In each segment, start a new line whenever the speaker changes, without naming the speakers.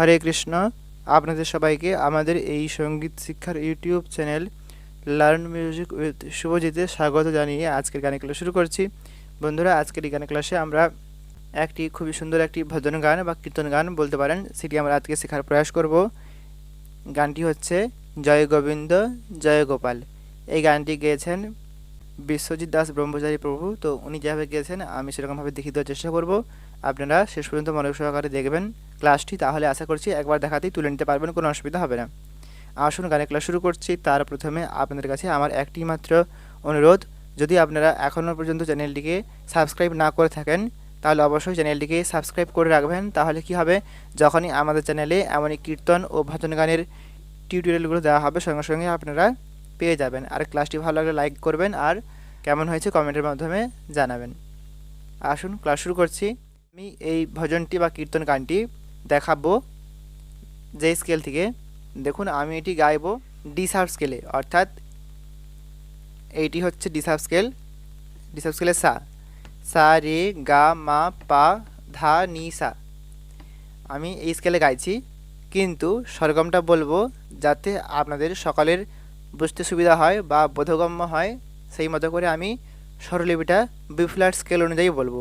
হরে কৃষ্ণ। আপনাদের সবাইকে আমাদের এই সংগীত শিক্ষার YouTube channel learn music with শুভজিতে স্বাগত জানিয়ে আজকের গানের ক্লাস শুরু করছি। বন্ধুরা, আজকের এই গানের ক্লাসে আমরা একটি খুবই সুন্দর একটি ভজন গান বা কীর্তন গান বলতে পারেন, সেটি আমরা আজকে শেখার প্রয়াস করব। গানটি হচ্ছে জয় গোবিন্দ, জয় গোপাল। এই গানটি গেয়েছেন বিশ্বজিৎ দাস ব্রহ্মচারী প্রভু। তো উনি যেভাবে গিয়েছেন, আমি সেরকমভাবে দেখিয়ে দেওয়ার চেষ্টা করব। আপনারা শেষ পর্যন্ত মনোযোগ সহকারে দেখবেন। ক্লাসটি, তাহলে আশা করছি একবার দেখাতেই তুলে নিতে পারবেন, কোনো অসুবিধা হবে না। আসুন গানের ক্লাস শুরু করছি, তার প্রথমে আপনাদের কাছে আমার একটি মাত্র অনুরোধ, যদি আপনারা এখনও পর্যন্ত চ্যানেলটিকে সাবস্ক্রাইব না করে থাকেন, তাহলে অবশ্যই চ্যানেলটিকে সাবস্ক্রাইব করে রাখবেন, তাহলে কি হবে? যখনই আমাদের চ্যানেলে এমনই কীর্তন ও ভজন গানের টিউটোরিয়ালগুলো দেওয়া হবে, সঙ্গে সঙ্গে আপনারা পেয়ে যাবেন। আর ক্লাসটি ভালো লাগলে লাইক করবেন, আর কেমন হয়েছে কমেন্টের মাধ্যমে জানাবেন। আসুন, ক্লাস শুরু করছি। আমি এই ভজনটি বা কীর্তন গানটি দেখাবো যে স্কেল থেকে। দেখুন, আমি এটি গাইবো ডিসার্ভ স্কেলে অর্থাৎ এইটি হচ্ছে ডিসার্ভ স্কেল ডিসার্ভ স্কেলে সা। সা, রে, গা, মা, পা, ধা, নি, সা। আমি এই স্কেলে গাইছি, কিন্তু সরগমটা বলব যাতে আপনাদের সকলের বুঝতে সুবিধা হয় বা বোধগম্য হয়, সেই মতো করে আমি স্বরলিপিটা বিফ্ল্যাট স্কেল অনুযায়ী বলব।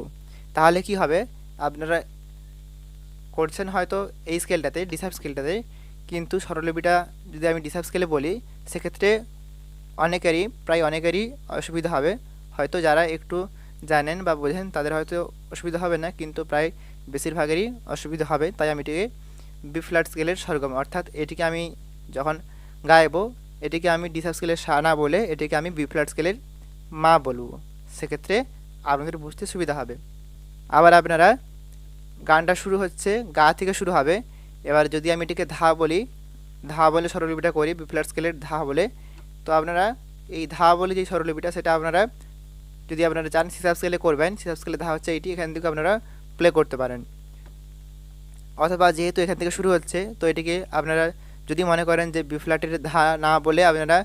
তাহলে কি হবে? আপনারা করছেন হয়তো এই স্কেলটাতে ডিসার্ভ স্কেলটাতে কিন্তু স্বরলিপিটা যদি আমি ডিসার্ভ স্কেলে বলি, সেক্ষেত্রে অনেকেরই, প্রায় অনেকেরই অসুবিধা হবে। হয়তো যারা একটু জানেন বা বোঝেন, তাদের হয়তো অসুবিধা হবে না, কিন্তু প্রায় বেশিরভাগেরই অসুবিধা হবে। তাই আমি এটিকে বি ফ্ল্যাট স্কেলের সরগম অর্থাৎ এটিকে আমি যখন গাইবো, এটিকে আমি ডিসার্ভ স্কেলের সা না বলে, এটিকে আমি বি ফ্ল্যাট স্কেলের মা বলব। সেক্ষেত্রে আপনাদের বুঝতে সুবিধা হবে। আবার আপনারা গানটা শুরু হচ্ছে, গা থেকে শুরু হবে। এবার যদি আমি এটিকে ধা বলি, ধা বলে স্বরলিপিটা করি বি ফ্ল্যাট স্কেলের ধা বলে, তো আপনারা এই ধা বলে যে স্বরলিপিটা, সেটা আপনারা যদি আপনারা চান সিসাব স্কেলে করবেন সিসাব স্কেলে ধা হচ্ছে এটি, এখান থেকে আপনারা প্লে করতে পারেন। অথবা যেহেতু এখান থেকে শুরু হচ্ছে, তো এটিকে আপনারা যদি মনে করেন যে বি ফ্ল্যাটের ধা না বলে আপনারা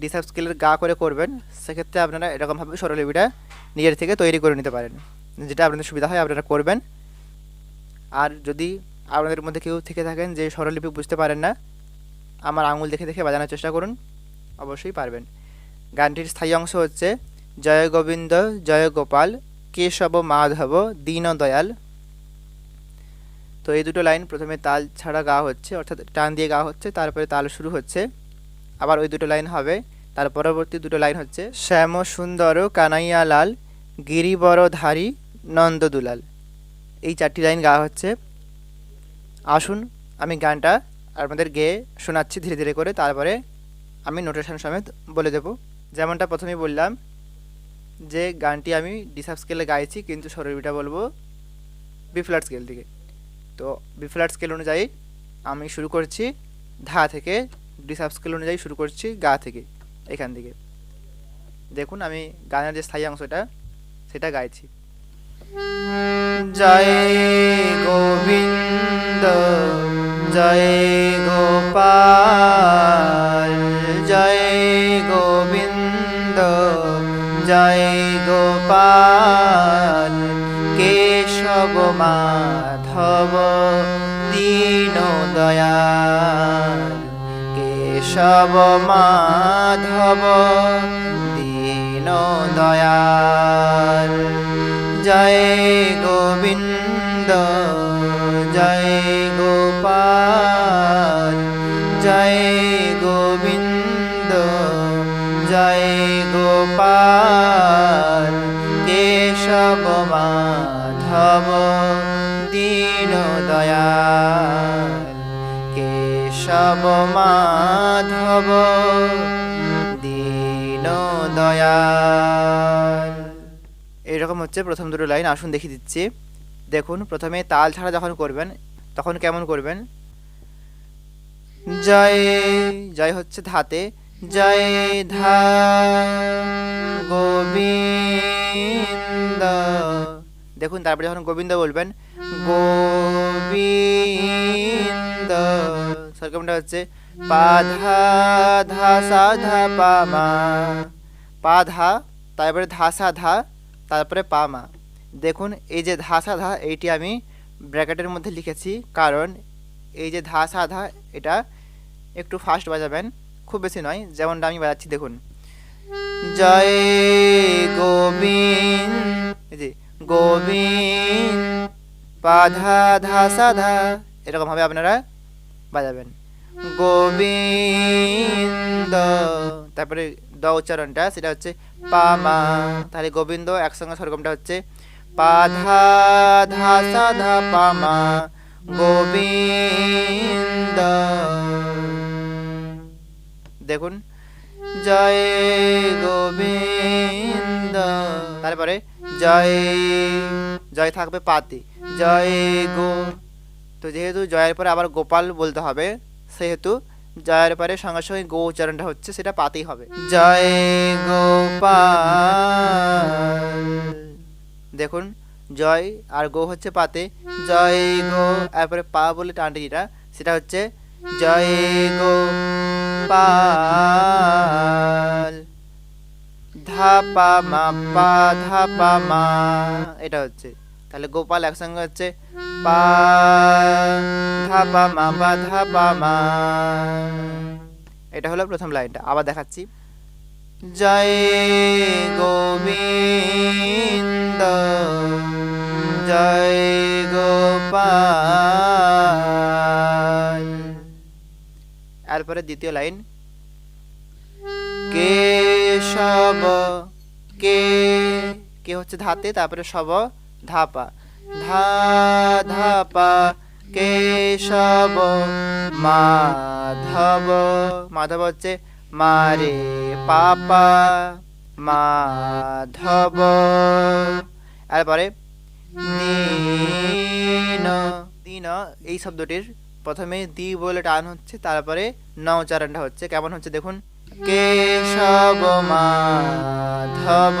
ডিসাব স্কেলের গা করে করবেন, সেক্ষেত্রে আপনারা এরকমভাবে স্বরলিপিটা নিজের থেকে তৈরি করে নিতে পারেন। যেটা আপনাদের সুবিধা হয়, আপনারা করবেন। আর যদি আপনাদের মধ্যে কেউ থেকে থাকেন যে স্বরলিপি বুঝতে পারেন না, আমার আঙুল দেখে দেখে বাজানোর চেষ্টা করুন, অবশ্যই পারবেন। গানটির স্থায়ী অংশ হচ্ছে, জয় গোবিন্দ, জয় গোপাল, কেশব মাধব, দীন দয়াল। তো এই দুটো লাইন প্রথমে তাল ছাড়া গা হচ্ছে, অর্থাৎ টান দিয়ে গা হচ্ছে, তারপরে তাল শুরু হচ্ছে। আবার ওই দুটো লাইন হবে, তার পরবর্তী দুটো লাইন হচ্ছে শ্যাম সুন্দর কানাইয়া লাল গিরিবরধারী নন্দদুলাল। এই চারটি লাইন গাওয়া হচ্ছে। আসুন, আমি গানটা আপনাদের গেয়ে শোনাচ্ছি ধীরে ধীরে করে, তারপরে আমি নোটেশন সমেত বলে দেব। যেমনটা প্রথমেই বললাম যে গানটি আমি ডিসাব স্কেলে গাইছি, কিন্তু স্বরলিপিটা বলব বি স্কেল থেকে তো বি স্কেল অনুযায়ী আমি শুরু করছি, ধা থেকে ডিসাব স্কেল অনুযায়ী শুরু করছি, গা থেকে, এখান থেকে দেখুন, আমি গানের যে স্থায়ী অংশটা, সেটা গাইছি। জয় গোবিন্দ, জয় গোপাল, জয় গোবিন্দ, জয় গোপাল। কেশব মাধব দীন দয়াল কেশব মাধব দীন দয়াল জয় গোবিন্দ, জয় গোপাল, জয় গোবিন্দ, জয় গোপাল। কেশব মাধব দীন দয়াল, কেশব মাধব দীন দয়াল। হচ্ছে, প্রথম দুটো লাইন আসুন দেখিয়ে দিচ্ছি। দেখুন, প্রথমে তাল ছাড়া যখন করবেন, তখন কেমন করবেন? জয় জয় হচ্ছে ধাতে। জয় গোবিন্দ। দেখুন, তারপরে যখন গোবিন্দ বলবেন, গোবিন্দ। সরকমটা হচ্ছে, পা ধা ধা সা, ধা তারপরে ধা সা তারপরে পা মা। দেখুন, এই যে ধা সাধা এইটি আমি ব্র্যাকেটের মধ্যে লিখেছি, কারণ এই যে ধা সাধা এটা একটু ফাস্ট বাজাবেন, খুব বেশি নয়, যেমনটা আমি বাজাচ্ছি, দেখুন। জয় গোবিন্দ গোবিন্দ পাধা ধা সা ধা এরকমভাবে আপনারা বাজাবেন। গোবিন্দ, তারপরে দ উচ্চারণটা, সেটা হচ্ছে পা মা তাহলে গোবিন্দ একসঙ্গে স্বরগমটা হচ্ছে পা ধা ধা সা ধা পা মা গোবিন্দ। দেখুন। জয় গোবিন্দ। তারপরে জয় জয় থাকবে পাতি। জয় গো। তো যেহেতু জয়ের পরে আবার গোপাল বলতে হবে, সেহেতু জয়ের পরে সঙ্গে সঙ্গে গো উচ্চারণটা হচ্ছে সেটা পাতেই হবে। জয় গোপাল। দেখুন জয় আর গো হচ্ছে পাতে। জয় গো। তারপরে পা বলে টানটি যেটা সেটা হচ্ছে জয় গো পাল ধা পা মা পা ধা পা মা। এটা হচ্ছে। তাহলে গোপাল একসঙ্গে হচ্ছে পা, ধা, পা, মা, পা, ধা, পা, মা। এটা হলো প্রথম লাইনটা, আবার দেখাচ্ছি। জয় গোবিন্দ, জয় গোপাল। এরপরে দ্বিতীয় লাইন কেশব কে কে হচ্ছে ধাতে, তারপরে সব ধাপা ধা কেশব মাধব। মাধব হচ্ছে মারে পাপা, মাধব। এরপরে দিন দিন এই শব্দটির প্রথমে দি বলে টান হচ্ছে, তারপরে ন উচ্চারণটা হচ্ছে। কেমন হচ্ছে দেখুন? কেশব মাধব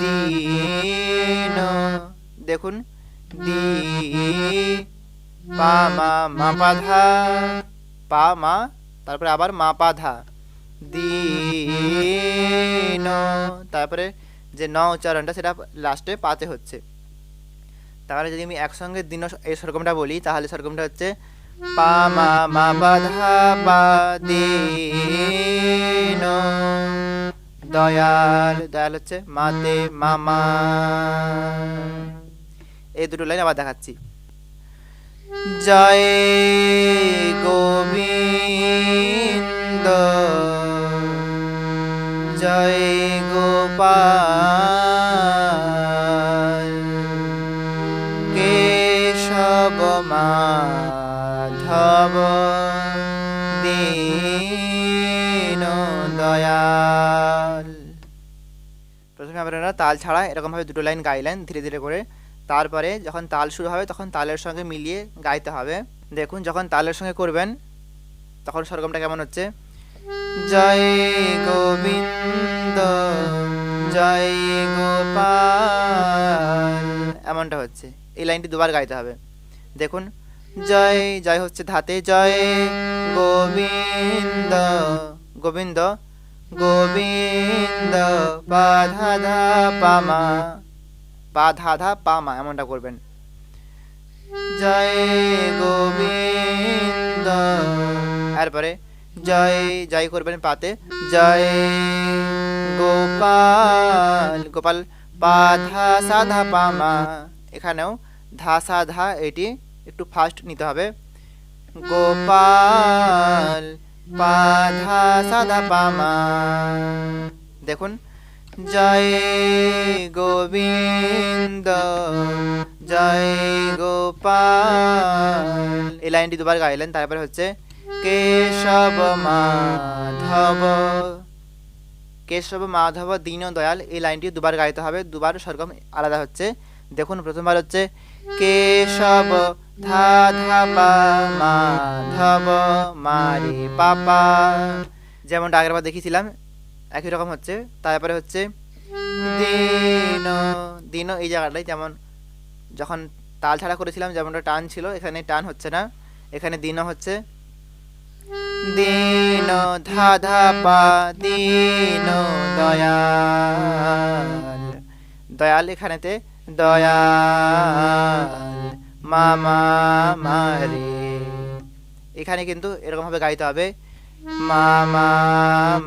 দিন দেখুন। দি, পা, মা মা, পা, ধা, পা, মা, তারপরে আবার মা, পা, ধা। দিন তারপরে যে ন উচ্চারণটা সেটা লাস্টে পাতে হচ্ছে। তাহলে যদি আমি একসঙ্গে দিন এই সরকমটা বলি, তাহলে সরকমটা হচ্ছে পা, মা মা, পা, ধা, পা দিন দয়াল। দয়াল হচ্ছে মাতে মামা এই দুটো লাইন আবার দেখাচ্ছি। জয় গোবিন্দ, জয় গোপাল, কেশব মাধব দীন দয়াল। প্রথমে আপনারা তাল ছাড়া এরকমভাবে দুটো লাইন গাইলেন ধীরে ধীরে করে তারপরে যখন তাল শুরু হবে, তখন তালের সঙ্গে মিলিয়ে গাইতে হবে। দেখুন, যখন তালের সঙ্গে করবেন, তখন সরগমটা কেমন হচ্ছে? জয় গোবিন্দ, জয় গোপাল। এমনটা হচ্ছে। এই লাইনটি দুবার গাইতে হবে। দেখুন, জয় জয় হচ্ছে ধাতে, জয় গোবিন্দ। গোবিন্দ গোবিন্দ, পাধা ধা পামা পা ধা ধা পা মা এমনটা করবেন। জয় গোবিন্দ। এরপরে জয় জয় করবেন পাতে। জয় গোপাল। গোপাল পা ধা সা ধা পা মা। এখানেও ধা সা ধা এটি একটু ফাস্ট নিতে হবে। গোপাল পা ধা সা ধা পা মা। দেখুন জয় গোবিন্দ, জয় গোপাল। এই লাইনটি দুবার গাইলেন, তারপরে হচ্ছে কেশব মাধব। কেশব মাধব, দীন দয়াল, এই লাইনটি দুবার গাইতে হবে, দুবার সরগম আলাদা হচ্ছে। দেখুন, প্রথমবার হচ্ছে কেশব ধা ধা মাধব মারে পাপা। যেমনটা আগেরবার দেখিয়েছিলাম একই রকম হচ্ছে। তারপরে হচ্ছে দিন দিন এই জায়গাটাই যেমন যখন তাল ছাড়া করেছিলাম, যেমনটা টান ছিল, এখানে টান হচ্ছে না। এখানে দিনও হচ্ছে দিন, ধা ধা, পা, দিন, দয়াল। দয়াল এখানেতে দয়াল মামা মারে এখানে কিন্তু এরকমভাবে গাইতে হবে মামা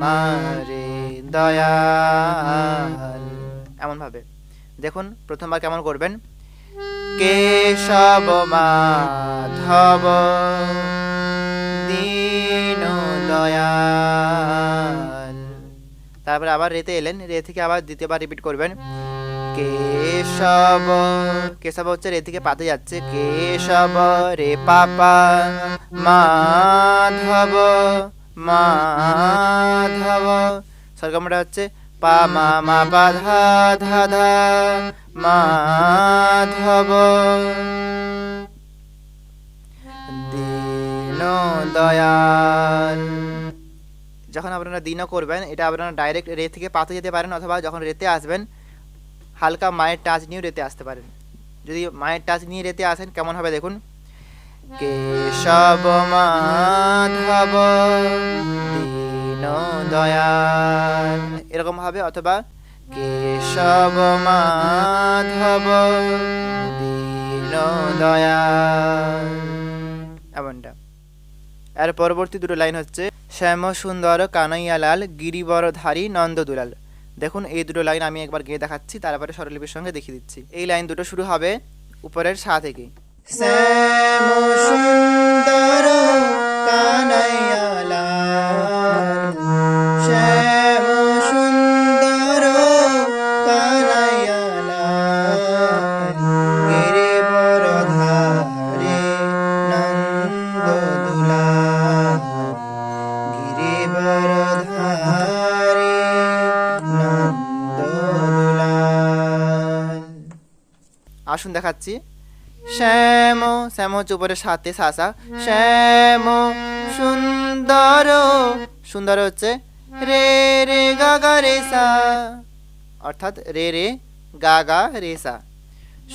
মারে দয়াল। এমনভাবে। দেখুন, প্রথমবার কেমন করবেন? কেশব মাধব দীন দয়াল তারপরে আবার রেতে এলেন, রে থেকে আবার দ্বিতীয়বার রিপিট করবেন। কেশব কেশব হচ্ছে রে থেকে পাতে যাচ্ছে। কেশব রে পাপা, মাধব মাধব। সরগমটা হচ্ছে পা, মা মা, পা, ধা ধা ধা মাধব দীন দয়াল যখন আপনারা দিনও করবেন, এটা আপনারা ডাইরেক্ট রে থেকে পাতে যেতে পারেন অথবা যখন রেতে আসবেন, হালকা মায়ের টাচ নিয়েও রেতে আসতে পারেন। যদি মায়ের টাচ নিয়ে রেতে আসেন, কেমন হবে দেখুন? কেশব মাধব দয়াল। এরকম হবে অথবা কেশব মাধব দীন দয়াল। এমনটা। এর পরবর্তী দুটো লাইন হচ্ছে, শ্যাম সুন্দর কানাইয়ালাল, গিরিবরধারী নন্দ দুলাল দেখুন, এই দুটো লাইন আমি একবার গিয়ে দেখাচ্ছি, তারপরে স্বরলিপির সঙ্গে দেখিয়ে দিচ্ছি। এই লাইন দুটো শুরু হবে উপরের সা থেকে। শ্যাম সুন্দর কানাইয়ালাল আসুন দেখাচ্ছি। শ্যাম শ্যাম হচ্ছে উপরে সাথে সাসা। শ্যাম, সুন্দর সুন্দর হচ্ছে রে রে গা গা রে সা। অর্থাৎ রে রে গা গা রে সা।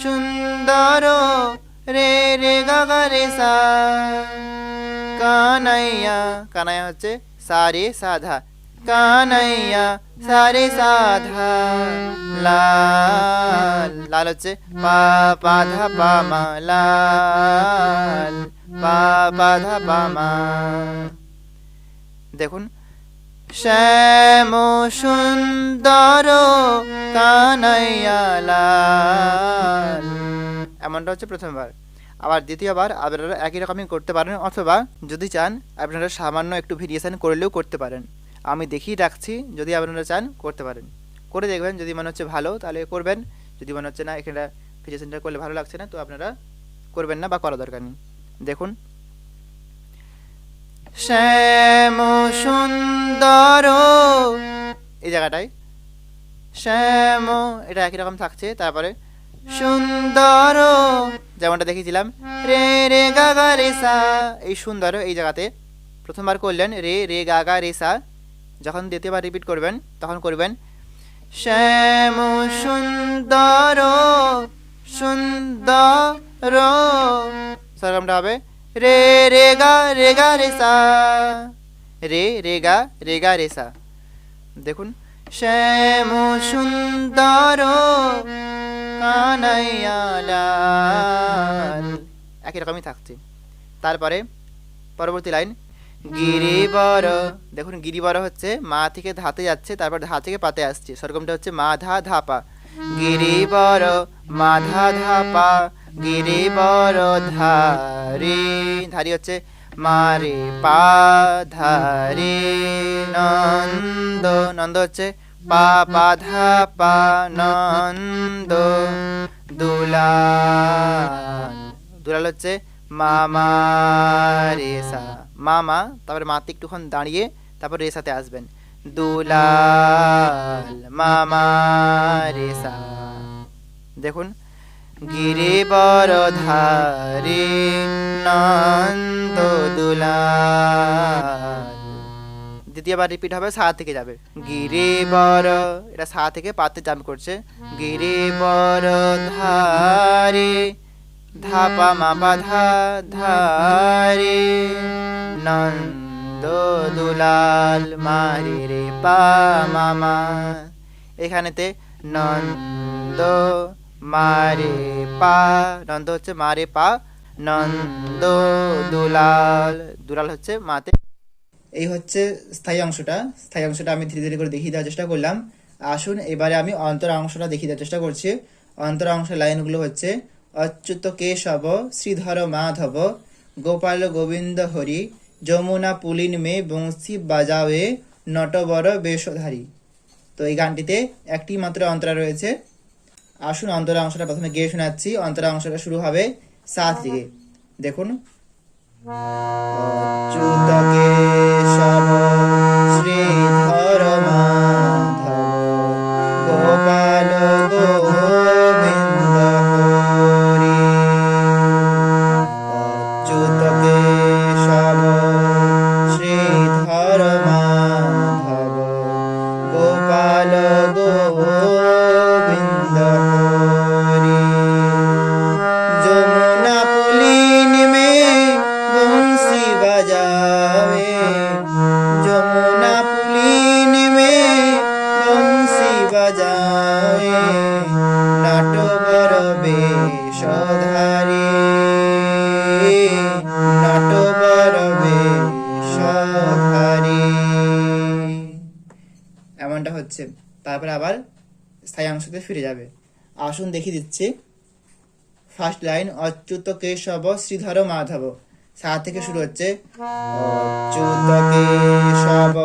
সুন্দর, রে রে গা গা রে সা। কানাইয়া কানাইয়া হচ্ছে সারে সাধা কানাইয়া, সারে সাধা লাল লাল হচ্ছে পা পা, ধা, পা, মা লাল পা পা, ধা, পা, মা। দেখুন, শ্যাম সুন্দর কানাইয়া লাল এমনটা হচ্ছে প্রথমবার। আবার দ্বিতীয়বার আপনারা একই রকমই করতে পারেন, অথবা যদি চান, আপনারা সামান্য একটু ভেরিয়েশন করলেও করতে পারেন। আমি দেখিয়ে রাখছি যদি আপনারা চান করতে পারেন। করে দেখবেন যদি মনে হচ্ছে ভালো, তাহলে করবেন। যদি মনে হচ্ছে না এখানে ভেরিয়েশনটা করলে ভালো লাগছে না, তো আপনারা করবেন না বা করা দরকার নেই। দেখুন। শ্যাম সুন্দর। এই জায়গাটায়। শ্যাম, এটা একই রকম থাকছে, তারপরে সুন্দর। যেমনটা দেখিয়েছিলাম। রে রে, গা গা, রে, সা। এই সুন্দর এই জায়গাতে প্রথমবার করলেন। রে রে, গা গা, রে, সা। যখন দ্বিতীয়বার রিপিট করবেন, তখন করবেন, শ্যাম সুন্দর সুন্দর সরগমটা হবে, রে রে, গা রে গা, রে, সা, রে রে, গা রে গা, রে, সা। দেখুন, শ্যাম সুন্দর, কানাইয়ালাল। একই রকমই থাকছে। তারপরে, পরবর্তী লাইন গিরিবর দেখুন, গিরিবর হচ্ছে মা থেকে ধাতে যাচ্ছে, তারপর ধা থেকে পাতে আসছে। সরগমটা হচ্ছে মা ধা ধাপা। গিরিবর মা ধা ধাপা, গিরিবর ধারি ধারি হচ্ছে মারে পা, ধারে নন্দ নন্দ হচ্ছে পা পা ধা পা নন্দ। দুলাল দুলাল হচ্ছে মামা রেসা মামা, তারপরে মাতে একটুক্ষণ দাঁড়িয়ে তারপর রে সাথে আসবেন। দুলাল মামা রেসা। দেখুন গিরিবর ধারে নন্দ দুলাল। দ্বিতীয়বার রিপিট হবে, সা থেকে যাবে। গিরি গিরিবর এটা সা থেকে পাতে জাম্প করছে। গিরি গিরিবর ধারে ধাপা মাপা ধা ধারে। নন্দ দুলাল মারি রে পা মামা। এখানেতে নন্দ মারে পা, নন্দ হচ্ছে মারে পা, নন্দ দুলাল। দুলাল হচ্ছে মাতে। এই হচ্ছে স্থায়ী অংশটা। স্থায়ী অংশটা আমি ধীরে ধীরে করে দেখিয়ে দেওয়ার চেষ্টা করলাম। আসুন, এবারে আমি অন্তর অংশটা দেখিয়ে দেওয়ার চেষ্টা করছি। অন্তর অংশের লাইনগুলো হচ্ছে অচ্যুত কেশব শ্রীধর মাধব, গোপাল গোবিন্দ হরি, যমুনা পুলিন মে বংশী বাজাওয়ে নটবর বেশধারী। তো এই গানটিতে একটি মাত্র অন্তরা রয়েছে। আসুন অন্তরা অংশটা প্রথমে গিয়ে শোনাচ্ছি। অন্তরা অংশটা শুরু হবে সাত দিকে। দেখুন। অচ্যুত কেশব শ্রীধর ফিরে যাবে। আসুন দেখিয়ে দিচ্ছি ফার্স্ট লাইন অচ্যুত কেশব শ্রীধর মাধব। সা থেকে শুরু হচ্ছে অচ্যুত কেশব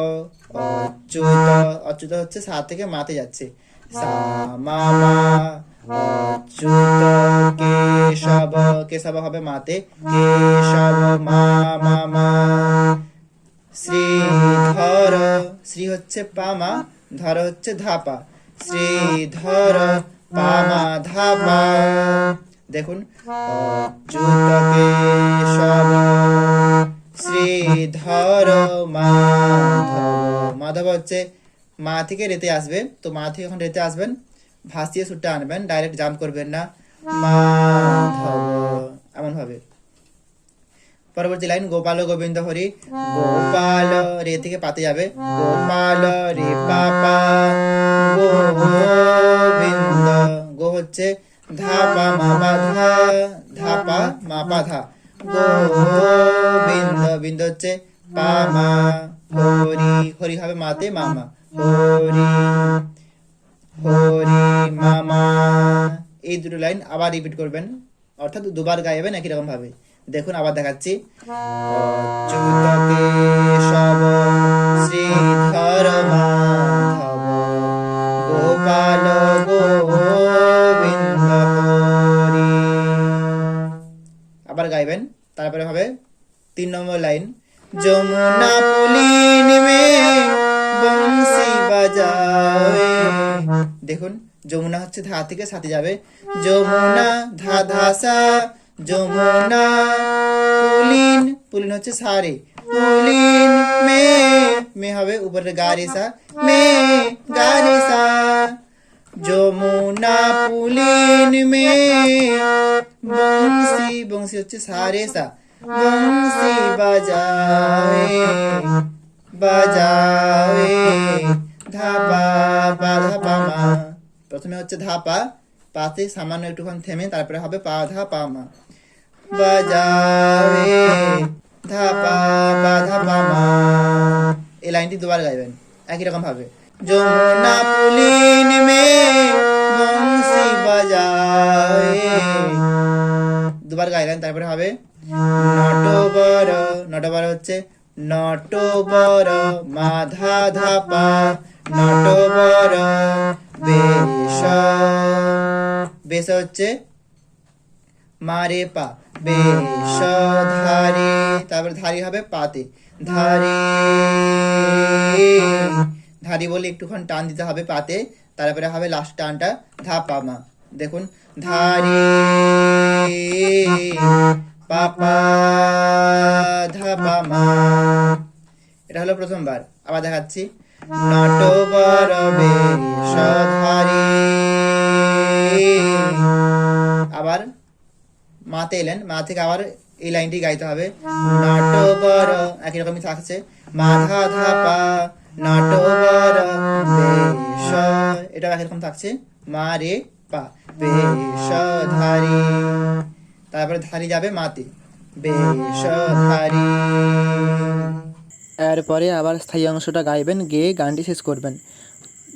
অচ্যুত অচ্যুত হচ্ছে সা থেকে মাতে যাচ্ছে। সা, মা অচ্যুত কেশব কেশব হবে মাতে। কেশব, মা মা মা, শ্রীধর, শ্রী হচ্ছে পামা ধর হচ্ছে ধাপা শ্রীধর পামা দেখুন অচ্যুত শ্রীধর মাধব। মাধব হচ্ছে মা থেকে রেতে আসবে তো মা থেকে যখন রেতে আসবেন, ভাসিয়ে সুরটা আনবেন, ডাইরেক্ট জাম্প করবেন না। মাধব। এমন ভাবে পরবর্তী লাইন গোপাল গোবিন্দ হরি। গোপাল রে থেকে পাতে যাবে। গোপাল রে পাপা গোবিন্দ। গো হচ্ছে ধাপা মাপা ধা ধাপা মাপা ধা। গোবিন্দ বিন্দ হচ্ছে পামা হরি। হরি হবে মাতে মামা। হরি হরি মামা। এই দুটো লাইন আবার রিপিট করবেন। অর্থাৎ দুবার গাইবেন একই রকম ভাবে দেখুন, আবার দেখাচ্ছি। আবার গাইবেন, তারপরে হবে তিন নম্বর লাইন। যমুনা পুলিন মে বংশী বাজাবে দেখুন, যমুনা হচ্ছে ধা থেকে সাথে যাবে। পুলিন হচ্ছে সারে পুলিন মে মে হবে উপরে গারিসা মে গারিসা যমুনা পুলিন মে বংশী বংশী হচ্ছে সারে সা বংশী বাজাবে বাজাবে ধাপা পা ধাপা মা প্রথমে হচ্ছে ধাপা পাতে সামান্য একটুখানি থেমে তারপরে হবে পা ধা পা মা বাজাবে ধাপা পা ধাপা মা এই লাইনটি দুবার গাইবেন একই রকম ভাবে যমুনা পুলিন দুবার গাইলেন তারপরে হবে নটবর নটবর হচ্ছে নটবর মাধা ধাপা নটবর বেশ বেশ হচ্ছে মারে পা বেশ ধারে তারপরে ধারি হবে পাতে। ধারে, ধারি বলে একটুখানি টান দিতে হবে পাতে, তারপরে হবে লাস্ট টানটা ধাপা মা। দেখুন, ধারে, পাপা, ধাপা মা। এটা হলো প্রথমবার। আবার দেখাচ্ছি। নটবর বেশধারী আবার মাতে এলেন। মা থেকে আবার এই লাইনটি গাইতে হবে। নটবর, একই রকমই থাকছে। মাধা ধাপা, নটবর, বেশ এটা একই রকম থাকছে। মা রে পা বেশধারী তারপরে ধারি যাবে মাতে। বেশধারি এরপরে আবার স্থায়ী অংশটা গাইবেন, গেয়ে গানটি শেষ করবেন।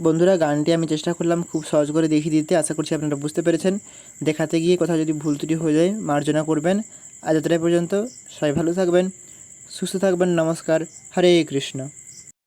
বন্ধুরা, গানটি আমি চেষ্টা করলাম খুব সহজ করে দেখিয়ে দিতে। আশা করছি আপনারা বুঝতে পেরেছেন। দেখাতে গিয়ে কোথাও যদি ভুল ত্রুটি হয়ে যায়, মার্জনা করবেন। আজ এতটাই পর্যন্ত। সবাই ভালো থাকবেন, সুস্থ থাকবেন। নমস্কার। হরে কৃষ্ণ।